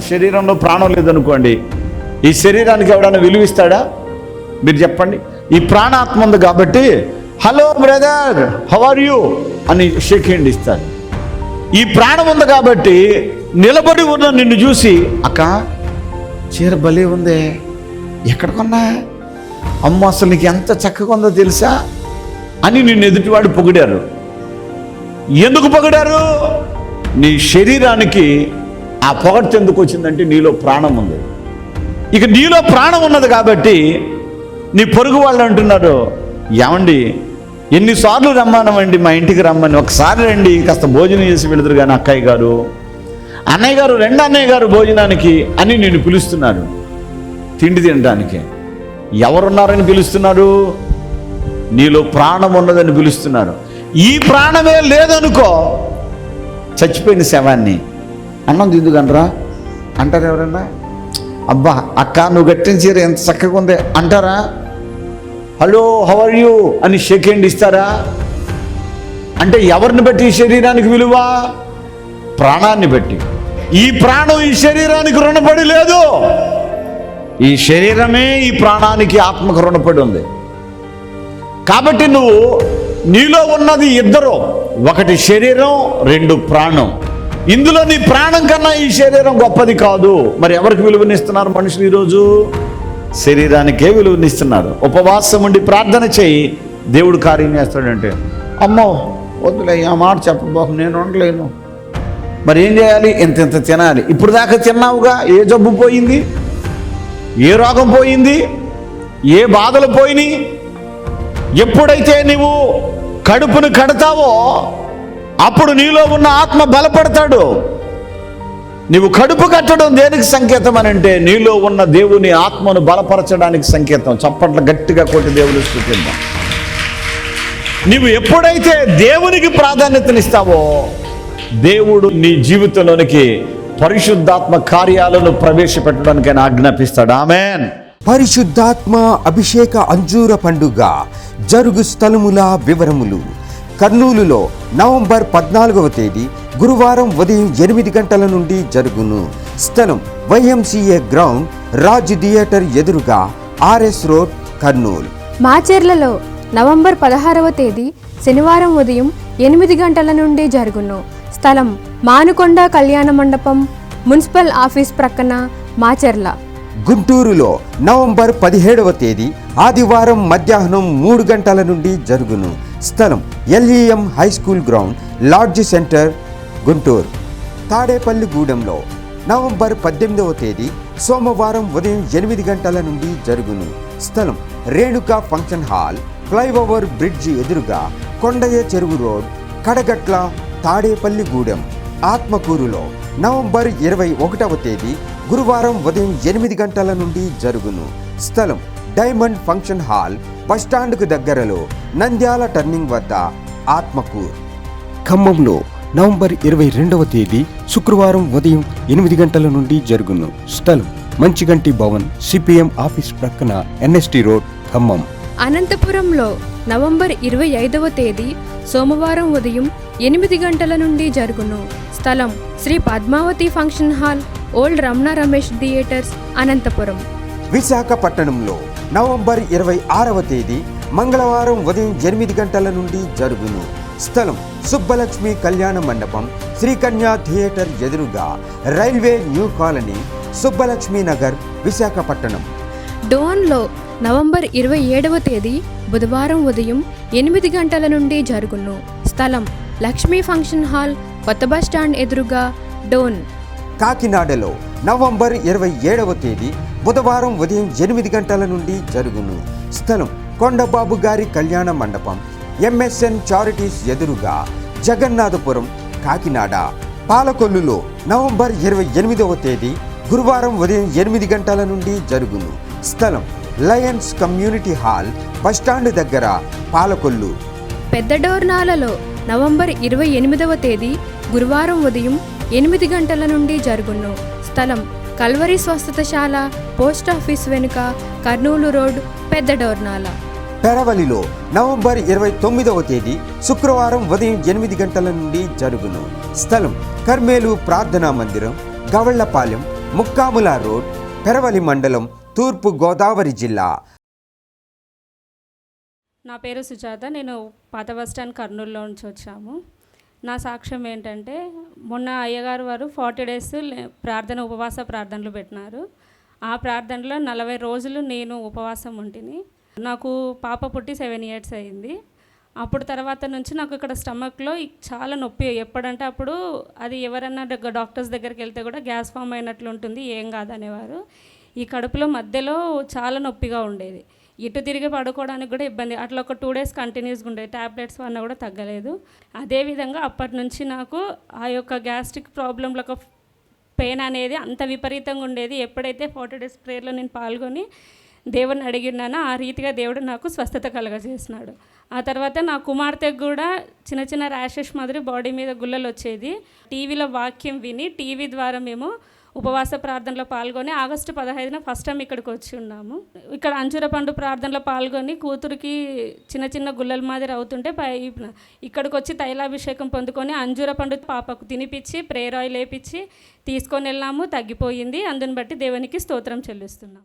మన శరీరంలో ప్రాణం లేదనుకోండి ఈ శరీరానికి ఎవడైనా విలువిస్తాడా మీరు చెప్పండి. ఈ ప్రాణాత్మ ఉంది కాబట్టి hello brother how are you? అని షేక్ హ్యాండ్ ఇస్తారు. ఈ ప్రాణం ఉంది కాబట్టి నిలబడి ఉన్న నిన్ను చూసి అక్క చీర భలే ఉందే ఎక్కడ కొన్నా? అమ్మ అసలు నీకు ఎంత చక్కగా ఉందో తెలుసా? అని నిన్ను ఎదుటివాడు పొగిడారు. ఎందుకు పొగిడారు? నీ శరీరానికి ఆ పొగడ్త ఎందుకు వచ్చిందంటే నీలో ప్రాణం ఉంది. ఇక నీలో ప్రాణం ఉన్నది కాబట్టి నీ పొరుగు వాళ్ళు అంటున్నారు ఏమండి ఎన్నిసార్లు రమ్మానమండి మా ఇంటికి రమ్మని ఒకసారి రండి కాస్త భోజనం చేసి వెళుతురు కానీ అక్కయ్య గారు. అన్నయ్య గారు రెండు అన్నయ్య గారు భోజనానికి అని నేను పిలుస్తున్నారు తిండి తినడానికి. ఎవరున్నారని పిలుస్తున్నారు? నీలో ప్రాణం ఉన్నదని పిలుస్తున్నారు. ఈ ప్రాణమే లేదనుకో చచ్చిపోయిన శవాన్ని అన్నం తిందుకనరా? అంటారు ఎవరన్నా అబ్బా అక్క నువ్వు కట్టిన చీర ఎంత చక్కగా ఉంది. అంటారా? హలో హౌ ఆర్ యూ అని షేక్ హ్యాండ్ ఇస్తారా? అంటే ఎవరిని బట్టి ఈ శరీరానికి విలువ? ప్రాణాన్ని బట్టి. ఈ ప్రాణం ఈ శరీరానికి రుణపడి లేదు. ఈ శరీరమే ఈ ప్రాణానికి ఆత్మకు రుణపడి ఉంది. కాబట్టి నువ్వు నీలో ఉన్నది ఇద్దరు. ఒకటి శరీరం రెండు ప్రాణం. ఇందులో నీ ప్రాణం కన్నా ఈ శరీరం గొప్పది కాదు. మరి ఎవరికి విలువనిస్తున్నారు మనుషులు ఈరోజు? శరీరానికే విలువనిస్తున్నారు. ఉపవాసం ఉండి ప్రార్థన చేయి. దేవుడు కార్యం చేస్తాడంటే అమ్మో వద్దులే ఆ మాట చెప్పబోకు నేను ఉండలేను. మరి ఏం చేయాలి? ఇంత ఇంత తినాలి? ఇప్పుడు దాకా తిన్నావుగా? ఏ జబ్బు పోయింది? ఏ రోగం పోయింది? ఏ బాధలు పోయినాయి? ఎప్పుడైతే నువ్వు కడుపును కడతావో అప్పుడు నీలో ఉన్న ఆత్మ బలపడతాడు. నీవు కడుపు కట్టడం దేనికి సంకేతం అని అంటే నీలో ఉన్న దేవుని ఆత్మను బలపరచడానికి సంకేతం. చప్పట్లు గట్టిగా కొట్టి దేవుని స్థుతిద్దాం. నీవు ఎప్పుడైతే దేవునికి ప్రాధాన్యతనిస్తావో దేవుడు నీ జీవితంలోనికి పరిశుద్ధాత్మ కార్యాలను ప్రవేశపెట్టడానికి ఆయన ఆజ్ఞాపిస్తాడు. ఆమెన్. పరిశుద్ధాత్మ అభిషేక అంజూర పండుగ జరుగు స్థలముల వివరములు. కర్నూలులో నవంబర్ పద్నాలుగవ తేదీ గురువారం ఉదయం ఎనిమిది గంటల నుండి జరుగును. స్థలం వైఎంసీఏ గ్రౌండ్ రాజ్ థియేటర్ ఎదురుగా ఆర్ఎస్ రోడ్ కర్నూలు. మాచెర్లలో నవంబర్ పదహారవ తేదీ శనివారం ఉదయం ఎనిమిది గంటల నుండి జరుగును. స్థలం మానుకొండ కళ్యాణ మండపం మున్సిపల్ ఆఫీస్ ప్రక్కన మాచెర్ల. గుంటూరులో నవంబర్ పదిహేడవ తేదీ ఆదివారం మధ్యాహ్నం మూడు గంటల నుండి జరుగును. స్థలం LEM high school ground lodge centre Guntur. తాడేపల్లిగూడెంలో November పద్దెనిమిదవ తేదీ సోమవారం ఉదయం ఎనిమిది గంటల నుండి జరుగును. స్థలం Renuka function hall flyover bridge ఎదురుగా కొండయ్య చెరువు రోడ్ కడగట్ల తాడేపల్లిగూడెం ఆత్మకూరులో నవంబర్ ఇరవై ఒకటవ తేదీ గురువారం ఉదయం ఎనిమిది గంటల నుండి జరుగును. స్థలం డైమండ్ ఫంక్షన్ హాల్ బస్టాండ్కు దగ్గరలో నంద్యాల టర్నింగ్ వద్ద ఆత్మకూర్. ఖమ్మంలో నవంబర్ ఇరవై రెండవ తేదీ శుక్రవారం ఉదయం ఎనిమిది గంటల నుండి జరుగును. స్థలం మంచిగంటి భవన్ సిపిఎం ఆఫీస్ ప్రక్కన ఎన్ఎస్టి రోడ్ ఖమ్మం. అనంతపురంలో నవంబర్ ఇరవై ఐదవ తేదీ సోమవారం ఉదయం ఎనిమిది గంటల నుండి జరుగును. స్థలం Sri Padmavathi function hall old Ramana Ramesh theatres Anantapur. విశాఖపట్టణంలో November ఇరవై ఆరవ తేదీ మంగళవారం ఉదయం ఎనిమిది గంటల నుండి జరుగును. స్థలం సుబ్బలక్ష్మి కళ్యాణ మండపం శ్రీకన్యా థియేటర్ ఎదురుగా railway new colony Subbalakshmi Nagar Visakhapatnam డోన్లో November ఇరవై ఏడవ తేదీ బుధవారం ఉదయం ఎనిమిది గంటల నుండి జరుగును. స్థలం లక్ష్మీ ఫంక్షన్ హాల్ కొత్త బస్ స్టాండ్ ఎదురుగా డోన్. కాకినాడలో నవంబర్ ఇరవై ఏడవ తేదీ బుధవారం ఉదయం ఎనిమిది గంటల నుండి జరుగును. స్థలం కొండబాబు గారి కళ్యాణ మండపం ఎంఎస్ఎన్ చారిటీస్ ఎదురుగా జగన్నాథపురం కాకినాడ. పాలకొల్లులో నవంబర్ ఇరవై ఎనిమిదవ తేదీ గురువారం ఉదయం ఎనిమిది గంటల నుండి జరుగును. స్థలం లయన్స్ కమ్యూనిటీ హాల్ బస్టాండ్ దగ్గర పాలకొల్లు. పెద్ద డోర్నాలలో నవంబర్ ఇరవై ఎనిమిదవ తేదీ గురువారం ఉదయం ఎనిమిది గంటల నుండి జరుగును. స్థలం కల్వరి స్వస్థతశాల పోస్ట్ ఆఫీస్ వెనుక కర్నూలు రోడ్ పెద్ద డోర్నాల. పెరవలిలో నవంబర్ ఇరవై తొమ్మిదవ తేదీ శుక్రవారం ఉదయం ఎనిమిది గంటల నుండి జరుగును. స్థలం కర్మేలు ప్రార్థనా మందిరం గవళ్ళపాలెం ముక్కాముల రోడ్ పెరవలి మండలం తూర్పు గోదావరి జిల్లా. నా పేరు సుజాత నేను పాత బస్ స్టాండ్ కర్నూలులో నుంచి వచ్చాము. నా సాక్ష్యం ఏంటంటే మొన్న అయ్యగారు వారు ఫార్టీ డేస్ ప్రార్థన ఉపవాస ప్రార్థనలు పెట్టినారు. ఆ ప్రార్థనలో నలభై రోజులు నేను ఉపవాసం ఉంటిని. నాకు పాప పుట్టి సెవెన్ ఇయర్స్ అయింది. అప్పుడు తర్వాత నుంచి నాకు ఇక్కడ స్టమక్లో చాలా నొప్పి. ఎప్పుడంటే అప్పుడు అది ఎవరన్నా డాక్టర్స్ దగ్గరికి వెళ్తే కూడా గ్యాస్ ఫామ్ అయినట్లు ఉంటుంది ఏం కాదనేవారు. ఈ కడుపులో మధ్యలో చాలా నొప్పిగా ఉండేది. ఇటు తిరిగి పడుకోవడానికి కూడా ఇబ్బంది. అట్లా ఒక టూ డేస్ కంటిన్యూస్గా ఉండేది ట్యాబ్లెట్స్ వల్ల కూడా తగ్గలేదు. అదేవిధంగా అప్పటి నుంచి నాకు ఆ యొక్క గ్యాస్ట్రిక్ ప్రాబ్లంలో ఒక పెయిన్ అనేది అంత విపరీతంగా ఉండేది. ఎప్పుడైతే ఫోర్టీ డేస్ ప్రేయర్లో నేను పాల్గొని దేవుడిని అడిగినానో ఆ రీతిగా దేవుడు నాకు స్వస్థత కలగజేసినాడు. ఆ తర్వాత నా కుమార్తెకు కూడా చిన్న చిన్న ర్యాషెస్ మాదిరి బాడీ మీద గుల్లలు వచ్చేది. టీవీలో వాక్యం విని టీవీ ద్వారా మేము ఉపవాస ప్రార్థనలో పాల్గొని ఆగస్టు పదహైదున ఫస్ట్ టైం ఇక్కడికి వచ్చి ఉన్నాము. ఇక్కడ అంజుర పండు ప్రార్థనలో పాల్గొని కూతురికి చిన్న చిన్న గుల్లల మాదిరి అవుతుంటే పై ఇక్కడికి వచ్చి తైలాభిషేకం పొందుకొని అంజూర పండు పాపకు తినిపించి ప్రేయర్ వేపించి తీసుకొని వెళ్ళాము. తగ్గిపోయింది. అందుని బట్టి దేవునికి స్తోత్రం చెల్లిస్తున్నాం.